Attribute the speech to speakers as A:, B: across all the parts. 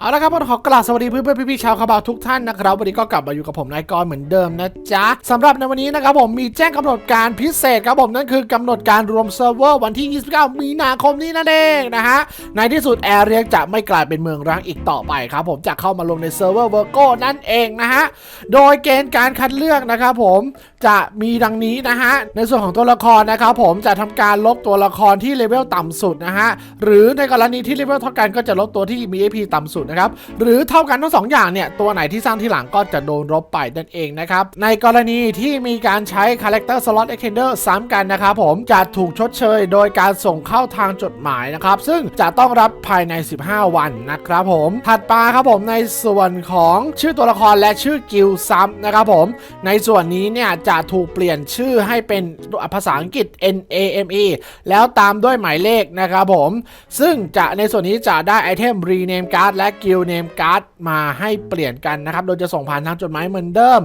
A: เอาละครับผมขอกราบสวัสดีเพื่อนเพื่อนพี่ๆชาวคาบาวทุกท่านนะครับวันนี้ก็กลับมาอยู่กับผมนายกรเหมือนเดิมนะจ๊ะสำหรับในวันนี้นะครับผมมีแจ้งกำหนดการพิเศษครับผมนั่นคือกำหนดการรวมเซิร์ฟเวอร์วันที่ 29 มีนาคมนี้นั่นเองนะฮะในที่สุดแอร์เรียกจะไม่กลายเป็นเมืองร้างอีกต่อไปครับผมจะเข้ามาลงในเซิร์ฟเวอร์เวอร์โก้นั่นเองนะฮะโดยเกณฑ์การคัดเลือกนะครับผมจะมีดังนี้นะฮะในส่วนของตัวละครนะครับผมจะทำการลบตัวละครที่เลเวลต่ำสุดนะฮะหรือในกรณีที่เลเวลเท่ากันก็จะลบตัวที่มี AP ต่ำสุดนะครับหรือเท่ากันทั้งสองอย่างเนี่ยตัวไหนที่สร้างที่หลังก็จะโดนลบไปนั่นเองนะครับในกรณีที่มีการใช้ Character Slot Extender ซ้ำกันนะครับผมจะถูกชดเชย โดยการส่งเข้าทางจดหมายนะครับซึ่งจะต้องรับภายใน 15 วันนะครับผมถัดมาครับผมในส่วนของชื่อตัวละครและชื่อกิลซ้ำนะครับผมในส่วนนี้เนี่ยจะถูกเปลี่ยนชื่อให้เป็นภาษาอังกฤษ N A M E แล้วตามด้วยหมายเลขนะครับผม ซึ่งจะในส่วนนี้จะได้ไอเทม rename card และ guild name card มาให้เปลี่ยนกันนะครับ โดยจะส่งผ่านทางจดหมายเหมือนเดิม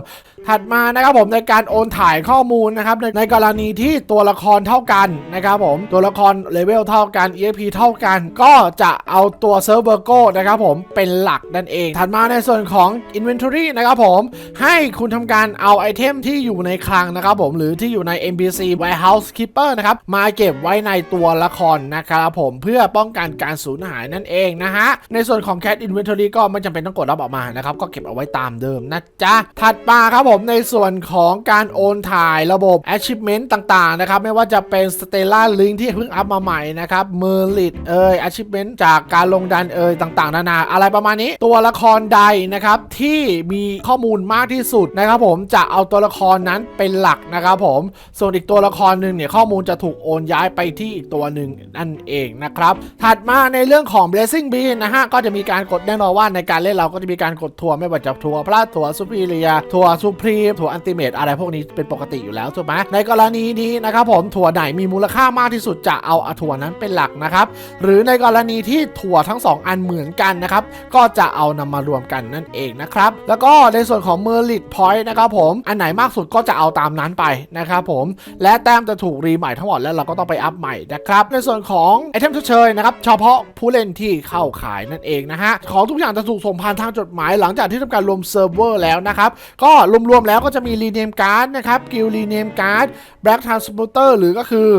A: ถัดมานะครับผมในการโอนถ่ายข้อมูลนะครับในในกรณีที่ตัวละครเท่ากันนะครับผมตัวละครเลเวลเท่ากัน EXP เท่ากัน ก็จะเอาตัวเซิร์ฟเวอร์โก้นะครับผมเป็นหลักนั่นเอง ถัดมาในส่วนของ Inventory นะครับผมให้คุณทำการเอาไอเทมที่อยู่ในคลังนะครับผมหรือที่อยู่ใน NPC Warehouse Keeper นะครับมาเก็บไว้ในตัวละครนะครับผมเพื่อป้องกันการสูญหายนั่นเองนะฮะในส่วนของ Cat Inventory ก็ไม่จำเป็นต้องกดรับออกมานะครับ ก็เก็บเอาไว้ตามเดิมนะจ๊ะ ถัดมาครับผมในส่วนของการโอนถ่ายระบบ Achievement ต่างๆนะครับ ไม่ว่าจะเป็น Stella Link ที่เพิ่งอัพมาใหม่นะครับ Merlit เอ่ย Achievement จากการลงดันเอ่ยต่างๆ นานา อะไรประมาณนี้ ตัวละครใดนะครับที่มีข้อมูลมากที่สุดนะครับผมจะเอาตัวละครนั้นเป็นหลักนะครับผมส่วนอีกตัวละครหนึ่งเนี่ยข้อมูลจะถูกโอนย้ายไปที่อีกตัวหนึ่งนั่นเองนะครับถัดมาในเรื่องของ Blessing Bean นะฮะก็จะมีการกดแน่นอนว่าในการเล่นเราก็จะมีการกดทัวร์ไม่ว่าจะทัวร์พลาดทัวร์ซูเปอร์เรียทัวร์ซูพรีมทัวร์อันติเมตอะไรพวกนี้เป็นปกติอยู่แล้วถูกไหมในกรณีนี้นะครับผมถั่วไหนมีมูลค่ามากที่สุดจะเอาถั่วนั้นเป็นหลักนะครับหรือในกรณีที่ถั่วทั้ง 2 อันเหมือนกันนะครับก็จะเอานำมารวมกันนั่นเองนะครับแล้วก็ในส่วนของ Merit Point นะครับผมอันไหนมากสุดก็จะเอาตามนั้นไปนะครับผมและแต้มจะถูกรีใหม่ทั้งหมดแล้วเราก็ต้องไปอัพใหม่นะครับในส่วนของไอเทมชดเชยนะครับเฉพาะผู้เล่นที่เข้าขายนั่นเองนะฮะของทุกอย่างจะถูกส่งผ่านทางจดหมายหลังจากที่ทำการรวมเซิร์ฟเวอร์แล้วนะครับ ก็รวมๆแล้วก็จะมีรีเนมการ์ดนะครับกิลรีเนมการ์ด Black Transporter หรือก็คือ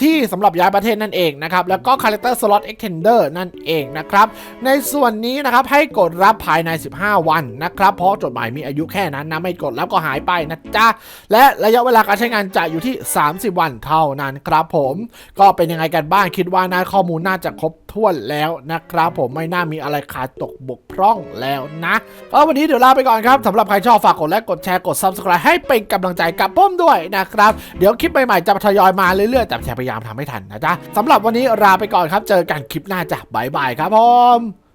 A: ที่สำหรับย้ายประเทศนั่นเองนะครับ แล้วก็ Character Slot Extender นั่นเองนะครับ ในส่วนนี้นะครับให้กดรับภายใน 15 วันนะครับ เพราะจดหมายมีอายุแค่นั้นนะ ไม่กดรับก็หายไปนะจ๊ะ และระยะเวลาการใช้งานจะอยู่ที่ 30 วันเท่านั้นครับผม ก็เป็นยังไงกันบ้าง คิดว่าน่าข้อมูลน่าจะครบถ้วนแล้วนะครับผมไม่น่ามีอะไรขาดตกบกพร่องแล้วนะก็วันนี้เดี๋ยวลาไปก่อนครับสำหรับใครชอบฝากกดไลค์กดแชร์กด Subscribe ให้เป็นกำลังใจกับผมด้วยนะครับ เดี๋ยวคลิปใหม่ๆจะทยอยมาเรื่อยๆแต่พยายามทำให้ทันนะจ๊ะสำหรับวันนี้ลาไปก่อนครับ เจอกันคลิปหน้าจ้ะบ๊ายบายครับผม